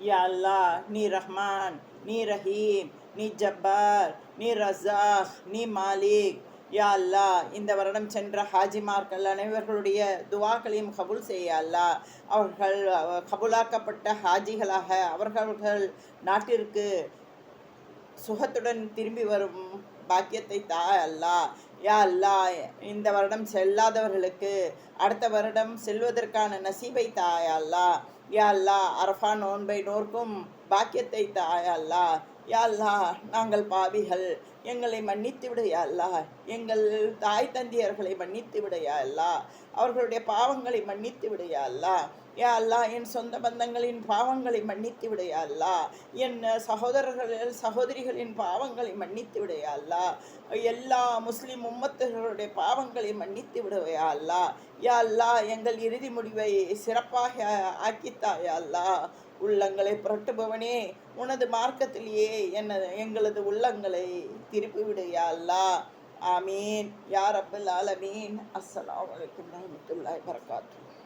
யா அல்லா நீ ரஹ்மான் நீ ரஹீம் நீ ஜப்பார் நீ ரஸாக் நீ மாலிக் யா அல்லா இந்த வருடம் சென்ற ஹாஜிமார்கள் அனைவர்களுடைய துவாக்களையும் கபூல் செய்ய அல்லாஹ் அவர்கள் கபுலாக்கப்பட்ட கபூலாக்கப்பட்ட ஹாஜிகளாக அவர்கள் நாட்டிற்கு சுகத்துடன் திரும்பி வரும் பாக்கியத்தை தா அல்லாஹ் யா அல்லா இந்த வருடம் செல்லாதவர்களுக்கு அடுத்த வருடம் செல்வதற்கான நசீபை தாயா அல்லா. யா அல்லா அரஃபா நோன்பை நோர்க்கும் பாக்கியத்தை தாயா அல்லா. யா நாங்கள் பாவிகள். எங்களை மன்னித்து விடு யா எங்கள் தாய் தந்தையர்களை மன்னித்து விட யா அவர்களுடைய பாவங்களை மன்னித்து விடு யா யா அல்லாஹ் என் சொந்த பந்தங்களின் பாவங்களை மன்னித்து விடு அல்லா. என் சகோதரர்கள் சகோதரிகளின் பாவங்களை மன்னித்து விடு அல்லா. எல்லா முஸ்லிம் உம்மத்துகளுடைய பாவங்களை மன்னித்து விடு யா யா அல்லாஹ் எங்கள் இறுதி முடிவை சிறப்பாக ஆக்கித்தாயா அல்லா. உள்ளங்களை புரட்டுபவனே உனது மார்க்கத்திலேயே என்ன எங்களது உள்ளங்களை திருப்பி விடு யா ஆமீன். யார் அப்பல் ஆலமீன். அஸ்லாம் வலைக்கம் வரமத்துல்லாய் வரகாத்து